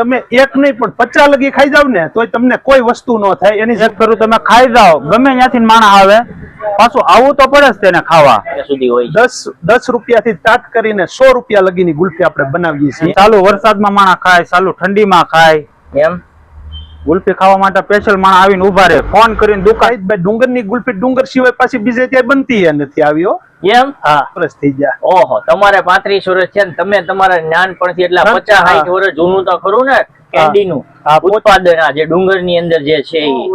તમે એક નહીં પણ પચાસ લગી ખાઈ જાવ ને તોય તમને કોઈ વસ્તુ ન થાય. એની એક કરું તમે ખાઈ જાઓ. ગમે ત્યાંથી માણસ આવે પાછું આવું તો પડે જ તેને ખાવા. ત્યાં સુધી હોય. છે દસ રૂપિયા રૂપિયાથી સ્ટાર્ટ કરીને સો રૂપિયા લગીની ગુલ્ફી આપણે બનાવીએ છીએ. ચાલુ વરસાદમાં માણસ ખાય ચાલુ ઠંડીમાં ખાય. એમ? ગુલ્ફી ખાવા માટે સ્પેશિયલ માણા આવીને ઊભા રહે. ફોન કરીને દુકાન ડુંગર ડુંગરની ગુલ્ફી ડુંગર સિવાય પાછી બીજે ત્યાં બનતી નથી આવ્યો એમ? હા. થઈ ગયા. ઓહો તમારે પાંત્રીસ વર્ષ છે ને તમે તમારા નાનપણથી એટલા. પચાસ સાઠ વર્ષ જૂનું તો ખરું ને? કેન્ડી નું હા, ઉત્પાદન આ જે ડુંગરની અંદર જે છે ઈ.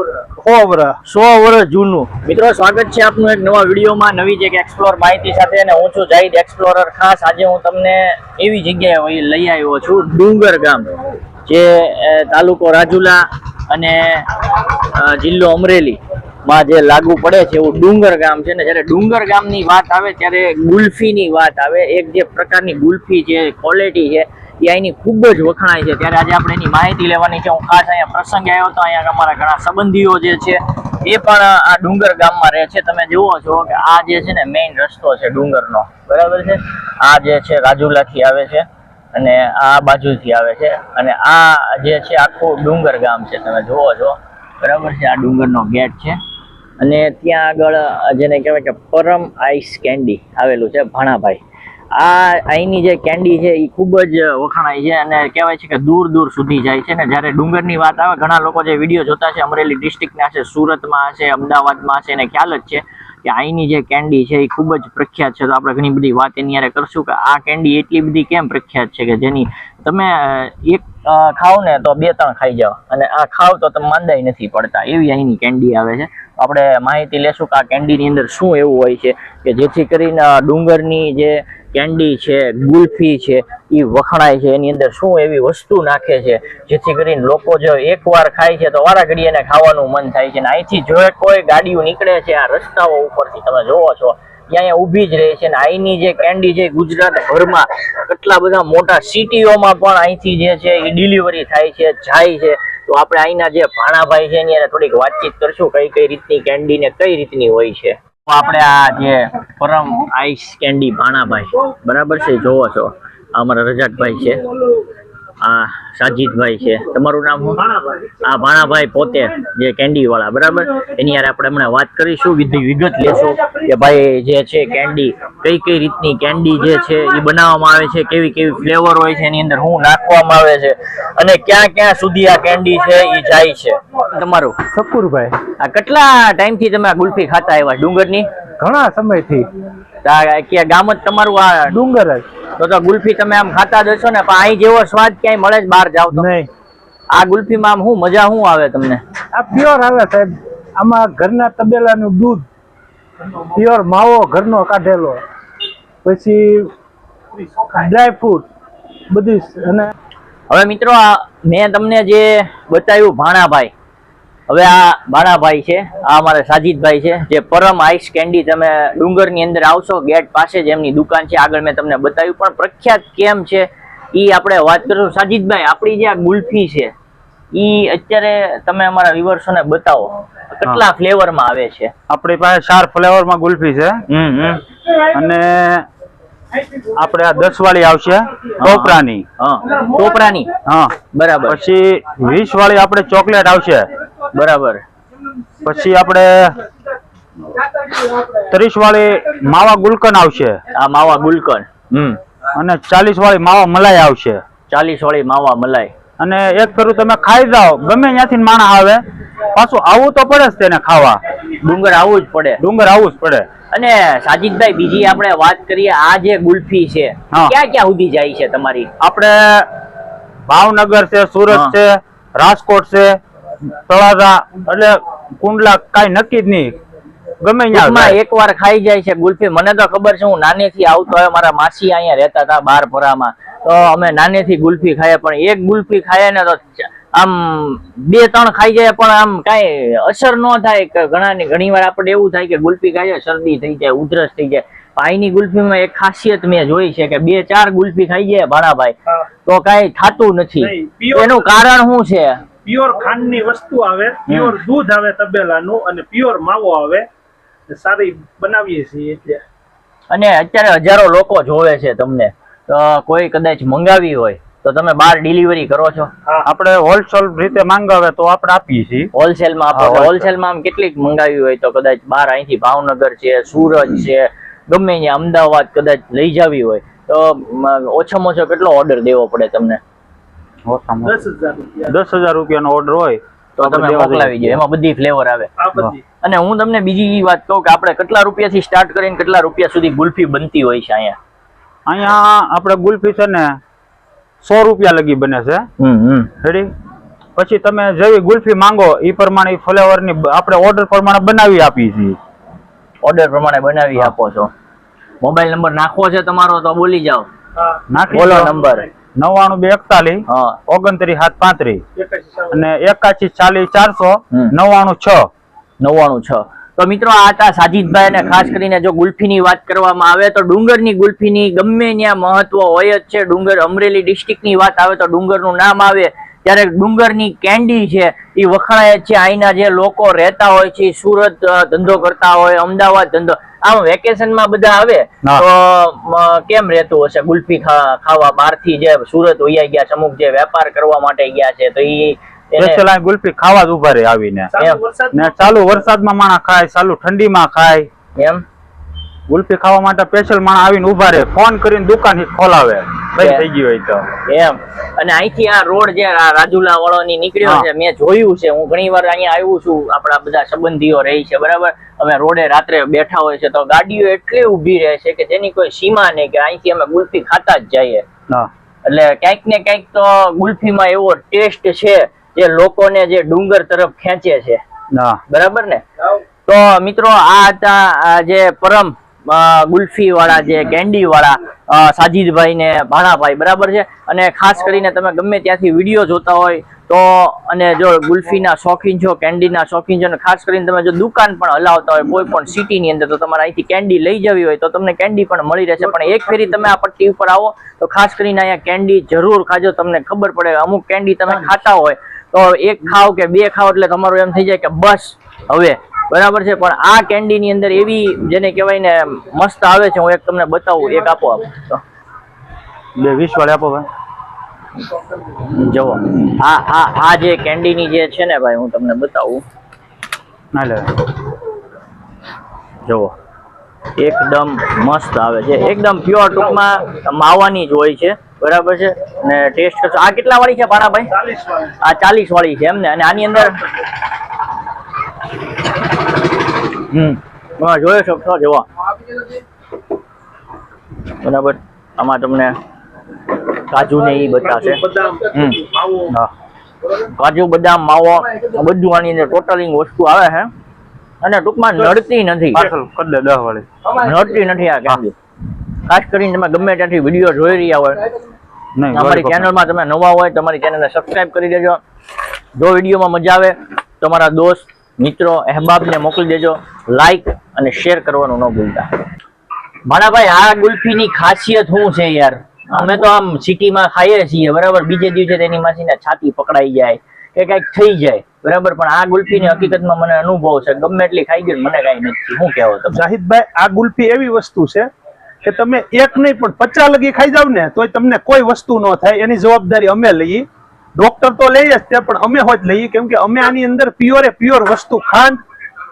હોવર સો વર્ષ જૂનું. મિત્રો સ્વાગત છે આપનું એક નવા વિડીયોમાં. નવી જ એક એક્સપ્લોર માહિતી સાથે અને હું છું જાહિદ એક્સપ્લોરર ખાસ આજે હું તમને એવી જગ્યાએ લઈ આવ્યો છું ડુંગર ગામ જે તાલુકો રાજુલા અને જિલ્લો અમરેલી. માં જે લાગુ પડે છે એવું ડુંગર ગામ છે ને જ્યારે ડુંગર ગામની વાત આવે ત્યારે ગુલ્ફીની વાત આવે. એક જે પ્રકારની ગુલ્ફી જે ક્વોલિટી છે, એ અહીંની ખૂબ જ વખણાય છે. ત્યારે આજે આપણે એની માહિતી લેવાની છે. હું ખાસ અહીંયા પ્રસંગે આવ્યો હતો અહીંયા અમારા ઘણા સંબંધીઓ જે છે, એ પણ આ ડુંગર ગામમાં રહે છે. તમે જુઓ છો કે આ જે છે ને મેઇન રસ્તો છે ડુંગરનો. બરાબર છે? આ જે છે રાજુલાથી આવે છે અને આ બાજુથી આવે છે. અને આ જે છે આખું ડુંગર ગામ છે. તમે જુઓ છો. બરાબર છે? આ ડુંગરનો ગેટ છે. અને ત્યાં આગળ જેને કહેવાય કે પરમ આઈસ કેન્ડી આવેલું છે, ભાણાભાઈ. આ અહીંની જે કેન્ડી છે એ ખૂબ જ વખણાય છે અને કહેવાય છે કે દૂર દૂર સુધી જાય છે ને જ્યારે ડુંગરની વાત આવે, ઘણા લોકો જે વીડિયો જોતા છે, અમરેલી ડિસ્ટ્રિક્ટના છે, સુરતમાં હશે અમદાવાદમાં હશે એને ખ્યાલ જ છે કે અહીંની જે કેન્ડી છે એ ખૂબ જ પ્રખ્યાત છે. તો આપણે ઘણી બધી વાત એની યારે કરશું કે આ કેન્ડી એટલી બધી કેમ પ્રખ્યાત છે કે જેની તમે એક ખાવ ને તો બે ત્રણ ખાઈ જાઓ અને આ ખાવ તો તમે માંદાય નથી પડતા, એવી અહીંની કેન્ડી આવે છે. આપણે માહિતી લેશું કે આ કેન્ડીની અંદર શું એવું હોય છે કે જેથી કરીને ડુંગરની જે કેન્ડી છે, ગુલ્ફી છે એ વખણાય છે, એની અંદર શું એવી વસ્તુ નાખે છે, જેથી કરીને લોકો જો એકવાર ખાય છે તો વારા ઘડીએ ખાવાનું મન થાય છે. અને અહીંથી જો કોઈ ગાડીઓ નીકળે છે, આ રસ્તાઓ ઉપરથી તમે જોવો છો ત્યાં અહીંયા ઊભી જ રહે છે. અને અહીંની જે કેન્ડી છે ગુજરાત ભરમાં કેટલા બધા મોટા સિટીઓમાં પણ અહીંથી જે છે એ ડિલિવરી થાય છે, જાય છે. તો આપણે અહીંના જે ભાણાભાઈ છે એની થોડીક વાતચીત કરશું, કઈ કઈ રીતની કેન્ડી ને કઈ રીતની હોય છે. આપણે આ જે પરમ આઈસ કેન્ડી ભાણાભાઈ, બરાબર છે? જોવો છો. અમારા રજાકભાઈ છે. આ સાજીદભાઈ છે. તમારું નામ શું? આ ભાણાભાઈ પોતે જે કેન્ડી વાળા બરાબર? એની યાર આપણે હમણાં વાત કરીશું વિધિ વિગત લેશું કે ભાઈ જે છે કેન્ડી કઈ કઈ રીતની કેન્ડી જે છે એ બનાવવામાં આવે છે કેવી કેવી ફ્લેવર હોય છે એની અંદર શું નાખવામાં આવે છે અને ક્યાં ક્યાં સુધી આ કેન્ડી છે એ જાય છે. તમારું? શકુરભાઈ આ કેટલા ટાઈમથી તમે આ ગુલ્ફી ખાતા આવ્યા? ડુંગરની? ઘણા સમયથી. ગામ જ તમારું આ ડુંગર જ. તો તો ગુલ્ફી તમે આમ ખાતા જ હશો ને પણ અહીં જેવો સ્વાદ ક્યાંય મળે જ બહાર જાવ તો? નહીં. આ ગુલ્ફીમાં આમ શું મજા શું આવે તમને? આ પ્યોર આવે સાહેબ. આમાં ઘરના તબેલાનું દૂધ પ્યોર માવો ઘરનો કાઢેલો. પછી ડ્રાય ફ્રૂટ બધી અને હવે મિત્રો મેં તમને જે બતાવ્યું ભાણાભાઈ હવે આ બાણાભાઈ છે આ અમારા સાજીદભાઈ છે જે પરમ આઈસ કેન્ડી તમે ડુંગરની અંદર આવશો ગેટ પાસે જ એમની દુકાન છે આગળ મેં તમને બતાવ્યું પણ પ્રખ્યાત કેમ છે એ આપણે વાત કરીશું. સાજીદભાઈ આપણી જે આ ગુલ્ફી છે એ અત્યારે તમે અમારા વિવર્સોને બતાવો કેટલા ફ્લેવરમાં આવે છે? આપણી પાસે ચાર ફ્લેવરમાં ગુલ્ફી છે. અને આપણે આ દસ વાળી આવશે ટોપરાની. ટોપરાની? હા. બરાબર. પછી વીસ વાળી આપણે ચોકલેટ આવશે. બરાબર. પછી આપણે ત્રીસ વાળી માવા ગુલકન આવશે. આ માવા ગુલકન. હમ. અને ચાલીસ વાળી માવા મલાઈ આવશે. ચાલીસ વાળી માવા મલાઈ. અને એક ફેરું તમે ખાઈ જાઓ. ગમે ત્યાંથી માણા આવે. પાછું આવવું તો પડે જ તેને ખાવા. ડુંગર આવવું જ પડે. ડુંગર આવવું જ પડે. અને સાજીદભાઈ બીજી આપણે વાત કરીએ આ જે ગુલ્ફી છે ક્યાં ક્યાં સુધી જાય છે તમારી? આપણે ભાવનગર છે સુરત છે રાજકોટ છે તળાજા એટલે કુંડલા કઈ નક્કી જ નહીં. ગમે ત્યાં ટૂંકમાં જાય. ખાઈ જાય છે ગુલ્ફી. મને તો ખબર છે હું નાનેથી આવતો હોય મારા માસી અહીંયા રહેતા હતા બાર ભરામાં. તો અમે નાનેથી ગુલ્ફી ખાઈએ પણ એક ગુલ્ફી ખાઈએ ને તો આમ બે ત્રણ ખાઈ જાય પણ આમ કઈ અસર ન થાય ઘણા ઘણા ઘણી વાર આપણે એવું થાય કે ગુલ્ફી ખાઈએ શરદી થઈ જાય ઉધરસ થઈ જાય. અહીંની ગુલ્ફીમાં એક ખાસિયત મેં જોઈ છે કે બે ચાર ગુલ્ફી ખાઈ જાય ભાણાભાઈ. તો કઈ થાતું નથી. એનું કારણ શું છે? પ્યોર ખાંડની વસ્તુ આવે પ્યોર દૂધ આવે તબેલાનું અને પ્યોર માવો આવે સારી બનાવીએ છીએ એટલે. અને અત્યારે હજારો લોકો જોવે છે તમને. કોઈ કદાચ મંગાવી હોય તો તમે બાર ડિલિવરી કરો છો? આપણે હોલસેલ રીતે માંગાવે તો આપણે આપીએ છીએ. હોલસેલમાં આપો. હોલસેલમાં આમ કેટલીક મંગાવી હોય તો કદાચ બાર અહીંથી ભાવનગર છે સુરત છે ગમે ત્યાં અમદાવાદ કદાચ લઈ જાવી હોય તો ઓછામાં ઓછો કેટલો ઓર્ડર દેવો પડે તમને? ઓછામાં દસ હજાર રૂપિયાનો ઓર્ડર હોય તો તમે મોકલાવી દો. એમાં બધી ફ્લેવર આવે. અને હું તમને બીજી વાત કહું કે આપણે કેટલા રૂપિયાથી સ્ટાર્ટ કરીને કેટલા રૂપિયા સુધી ગુલ્ફી બનતી હોય છે અહીંયા? અહીંયા આપણે ગુલ્ફી છે ને સો રૂપિયા લગી બને છે. હમ હમ. રેડી પછી તમે જેવી ગુલ્ફી માંગો એ પ્રમાણે ફ્લેવરની આપણે ઓર્ડર પ્રમાણે બનાવી આપીએ છીએ. ઓર્ડર પ્રમાણે બનાવી આપો છો. મોબાઈલ નંબર નાખવો છે તમારો તો બોલી જાઓ. નાખી બોલો નંબર નવ્વાણું બે એકતાલીસ ઓગણત્રીસ સાત પાંત્રીસ. અને એકાસી ચાલીસ ચારસો. નવ્વાણું છ. નવ્વાણું છ. તો મિત્રો આ હતા સાજીદભાઈ અને ખાસ કરીને જો ગુલ્ફીની વાત કરવામાં આવે તો ડુંગરની ગુલ્ફીની ગમે ત્યાં મહત્વ હોય જ છે. ડુંગર અમરેલી ડિસ્ટ્રિક્ટની વાત આવે તો ડુંગરનું નામ આવે. ત્યારે ડુંગરની કેન્ડી છે એ વખણાય જ છે. અહીંના જે લોકો રહેતા હોય છે સુરત ધંધો કરતા હોય અમદાવાદ ધંધો આમ વેકેશનમાં બધા આવે તો કેમ રહેતું હશે? ગુલ્ફી ખાવા બહારથી જે સુરત વૈયા ગયા છે અમુક જે વેપાર કરવા માટે ગયા છે તો ઈ સ્પેશિયલ ગુલ્ફી ખાવા જ ઊભા રહે આવીને. ચાલુ વરસાદ વરસાદમાં માણસ ખાય ચાલુ ઠંડીમાં ખાય. એમ? ગુલ્ફી ખાવા માટે સ્પેશિયલ માણસ આવીને ઊભા રહે. ફોન કરીને દુકાન ખોલાવે. બંધ થઈ ગયું હોય તો. એમ. અને અહીંથી આ રોડ જે રાજુલા રાજુલા વાળોની નીકળ્યો છે મેં જોયું છે. હું ઘણી વાર અહીંયા આવ્યું છું. આપણા બધા સંબંધીઓ રહી છે બરાબર? અમે રોડે રાત્રે બેઠા હોય છે તો ગાડીઓ એટલી ઊભી રહે છે કે જેની કોઈ સીમા નહીં કે અહીંથી અમે ગુલ્ફી ખાતા જ જઈએ. એટલે ક્યાંક ને ક્યાંક તો ગુલ્ફીમાં એવો ટેસ્ટ છે જે લોકોને જે ડુંગર તરફ ખેંચે છે. બરાબર ને? તો મિત્રો આ હતા આ જે પરમ ગુલ્ફી વાળા જે કેન્ડી વાળા સાજીદભાઈ ને ભાણાભાઈ, બરાબર છે? અને ખાસ કરીને તમે ગમે ત્યાંથી વીડિયો જોતા હોય તો, અને જો ગુલ્ફીના શોખીન છો, કેન્ડીના શોખીન છો, અને ખાસ કરીને તમે જો દુકાન પણ હલાવતા હોય, કોઈ પણ સિટીની અંદર, તો તમારે અહીંથી કેન્ડી લઈ જવી હોય, તો તમને કેન્ડી પણ મળી રહેશે. પણ એક ફેરી તમે આ પટ્ટી ઉપર આવો, તો ખાસ કરીને અહીંયા કેન્ડી જરૂર ખાજો, તમને ખબર પડે અમુક કેન્ડી તમે ખાતા હોય, તો એક ખાવ કે બે ખાવ, એટલે તમારું એમ થઈ જાય કે બસ, હવે બરાબર છે પણ આ કેન્ડી ની અંદર એવી જેને કહેવાય ને મસ્ત આવે છે હું એક તમને બતાવું એક આપો આપો બે વીસ વાળી આપો ભાઈ. જુઓ. આ આ આ જે કેન્ડી ની જે છે ને ભાઈ હું તમને બતાવું. ના લે જુઓ. એકદમ મસ્ત આવે છે. એકદમ પ્યોર ટૂંકમાં માવાની જ હોય છે. બરાબર છે? ને ટેસ્ટ કરશો આ કેટલા વાળી છે ભાણાભાઈ આ ચાલીસ વાળી છે એમને. અને આની અંદર હમ. તમે જોઈ શકશો જુઓ બરાબર. આમાં તમને કાજુ ને એ બતાવશે હમ. હા. કાજુ બદામ માવો બધું આની અંદર ટોટલિંગ વસ્તુ આવે છે. અને ટૂંકમાં નડતી નથી. નડતી નથી આ કેન્ડી ખાસ કરીને તમે ગમે ત્યાંથી વીડિયો જોઈ રહ્યા હોય અમારી ચેનલમાં તમે નવા હોય તમારી ચેનલને સબસ્ક્રાઇબ કરી દેજો. જો વિડીયોમાં મજા આવે તમારા દોસ્ત મિત્રો, અહેબાબને મોકલી દેજો. લાઈક અને શેર કરવાનું ન ભૂલતા. ભાણાભાઈ આ ગુલ્ફીની ખાસિયત શું છે યાર? અમે તો આમ સિટીમાં ખાઈએ છીએ, બરાબર? બીજે દિવસે તેની માસીને છાતી પકડાઈ જાય કે કંઈક થઈ જાય, બરાબર? પણ આ ગુલ્ફીની હકીકતમાં મને અનુભવ છે, ગમે એટલી ખાઈ ગયું મને કાંઈ નથી. શું કહેવો તમે? જાહિદભાઈ, આ ગુલ્ફી એવી વસ્તુ છે કે તમે એક નહીં, પણ પચાસ લગી ખાઈ જાવ ને, તોય તમને કોઈ વસ્તુ ન થાય. એની જવાબદારી અમે લઈએ. ડોક્ટર તો લઈ જ તે પણ અમે હોત લઈએ. કેમ કે અમે આની અંદર પ્યોરે પ્યોર વસ્તુ ખાંડ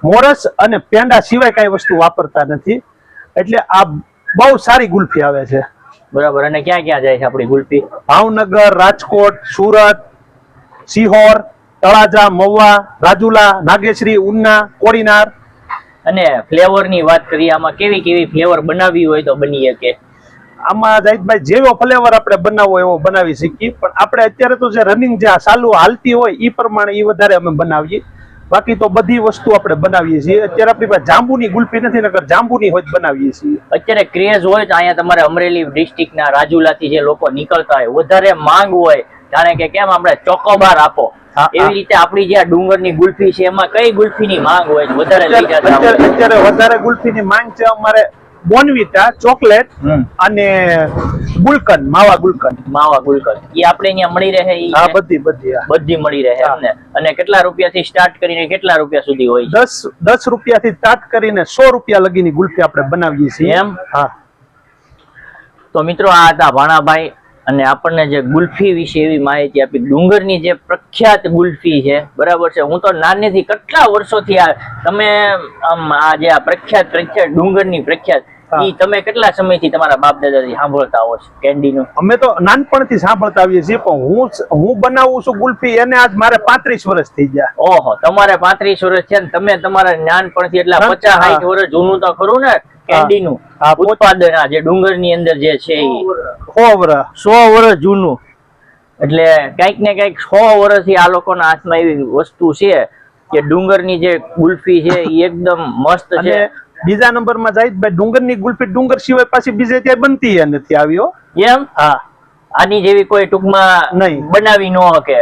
મોરસ અને પેંડા સિવાય કાંઈ વસ્તુ વાપરતા નથી. એટલે આ બહુ સારી ગુલ્ફી આવે છે. બરાબર. અને ક્યાં ક્યાં જાય છે આપણી ગુલ્ફી? ભાવનગર રાજકોટ સુરત સિહોર તળાજા મહુવા રાજુલા નાગેશ્રી ઉના કોડીનાર. અને ફ્લેવરની વાત કરીએ આમાં કેવી કેવી ફ્લેવર બનાવવી હોય તો બની શકે. આમાં જાહિદભાઈ જેવો ફ્લેવર આપણે બનાવવો એવો બનાવી શકીએ. પણ આપણે અત્યારે તો જે રનિંગ જે ચાલુ હાલતી હોય એ પ્રમાણે એ વધારે અમે બનાવીએ. બાકી તો બધી વસ્તુ આપણે બનાવીએ છીએ. અત્યારે આપણી પાસે જાંબુની ગુલ્ફી નથી નકર જાંબુની હોય બનાવીએ છીએ. અત્યારે ક્રેઝ હોય તો અહીંયા તમારે અમરેલી ડિસ્ટ્રિક્ટના રાજુલાથી જે લોકો નીકળતા હોય વધારે માંગ હોય જાણે કે કેમ આપણે ચોકોબાર આપો. એવી રીતે આપણી જે ડુંગરની ગુલ્ફી છે એમાં કઈ ગુલ્ફીની માંગ હોય વધારે અત્યારે વધારે ગુલ્ફીની માંગ છે અમારે બોનવીટા ચોકલેટ અને ગુલકન માવા ગુલકન. માવા ગુલકન. એ આપણે અહીંયા મળી રહે હા બધી બધી બધી મળી રહે. એમને. અને કેટલા રૂપિયાથી સ્ટાર્ટ કરીને કેટલા રૂપિયા સુધી હોય છે? દસ રૂપિયા થી સ્ટાર્ટ કરીને સો રૂપિયા લગીની ગુલફી આપણે બનાવીએ છીએ. એમ? હા. તો મિત્રો આ હતા ભાણાભાઈ અને આપણને જે ગુલ્ફી વિશે એવી માહિતી આપી. ડુંગરની જે પ્રખ્યાત ગુલ્ફી છે બરાબર છે? હું તો નાનેથી કેટલા વર્ષોથી આ તમે આમ આ જે આ પ્રખ્યાત પ્રખ્યાત ડુંગરની પ્રખ્યાત ઈ તમે કેટલા સમયથી તમારા બાપ દાદાથી સાંભળતા હો છો કેન્ડીનું? અમે તો નાનપણથી સાંભળતા આવીએ છીએ પણ હું હું બનાવું છું ગુલ્ફી એને આજ મારે પાંત્રીસ વર્ષ થઈ ગયા. ઓહો તમારે પાંત્રીસ વર્ષ છે ને તમે તમારા નાનપણથી એટલા પચાસ સાઠ વર્ષ જૂનું તો ખરું ને કેન્ડીનું? ઉત્પાદન આ જે ડુંગરની અંદર જે છે સો વર્ષ સો વર્ષ જૂનું. એટલે કંઈક ને કંઈક સો વર્ષથી આ લોકોના હાથમાં એવી વસ્તુ છે કે ડુંગરની જે ગુલ્ફી છે એ એકદમ મસ્ત છે. બીજા નંબરમાં જાહિદભાઈ ડુંગરની ભાઈ ડુંગર સિવાય પાછી બીજે ક્યાંય બનતી નથી આવ્યો એમ? હા. આની જેવી કોઈ ટૂંકમાં નહીં. બનાવી ન શકે.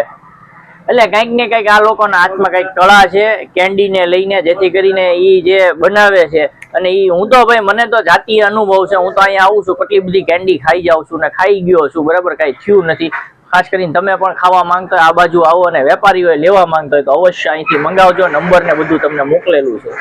એટલે કંઈક ને કંઈક આ લોકોના હાથમાં કંઈક કળા છે કેન્ડીને લઈને જેથી કરીને ઈ જે બનાવે છે અને ઈ હું તો ભાઈ મને તો જાતીય અનુભવ છે હું તો અહીંયા આવું છું કેટલી બધી કેન્ડી ખાઈ જાઉં છું ને ખાઈ ગયો છું બરાબર? કઈ થયું નથી. ખાસ કરીને તમે પણ ખાવા માંગતા હોય આ બાજુ આવો અને વેપારીઓ લેવા માંગતા હોય તો અવશ્ય અહીંથી મંગાવજો નંબર ને બધું તમને મોકલેલું છે.